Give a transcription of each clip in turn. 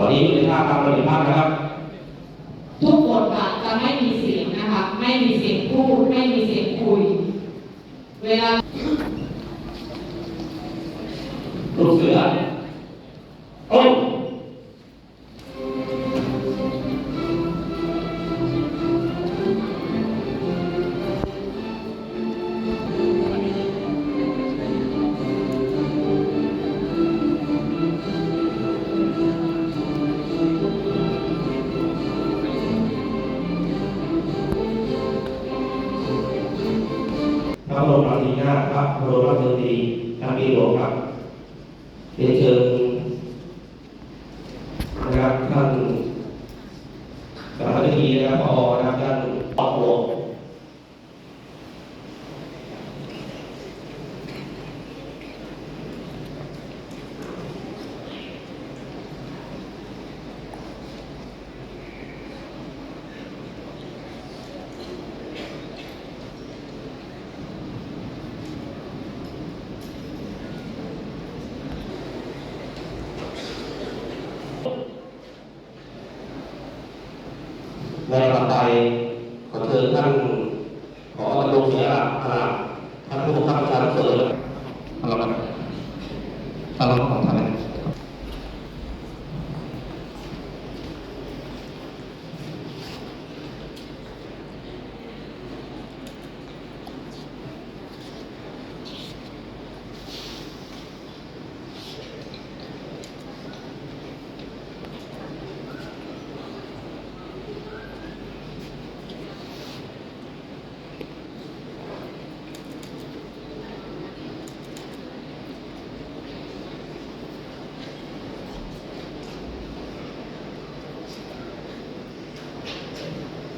ตอนนี้อยู่ในท่าทางปฏิภาณนะครับ ทุกบทบาทจะไม่มีเสียงนะคะ ไม่มีเสียงพูด ไม่มีเสียงคุย เวลาลูกเสือโอ้ ตรีนาถพระบรมราชินีทางปีหลวงครับเรียนเชิญนะครับท่านสารวัตรทีนะครับพอนะครับท่านปอบหลวง ในลำไส้ขอเชิญท่านขอลงเสียขนาดท่านผู้บังคับบัญชาเสริมอารมณ์อารมณ์ของท่าน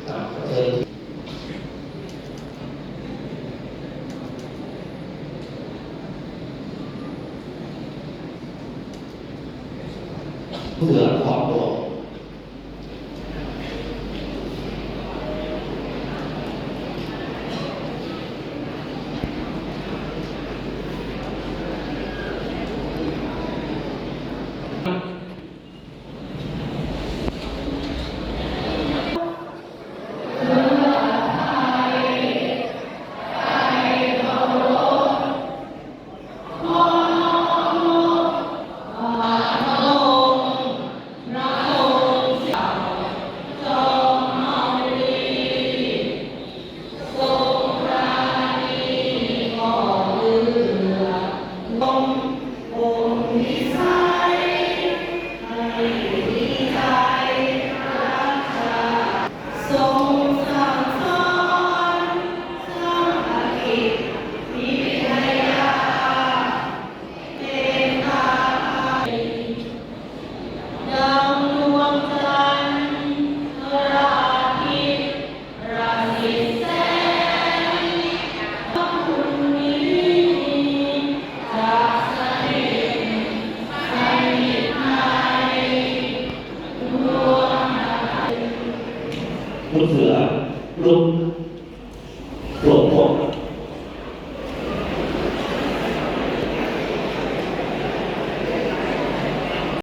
อ่าขอเชิญ เสือข ลูกเสื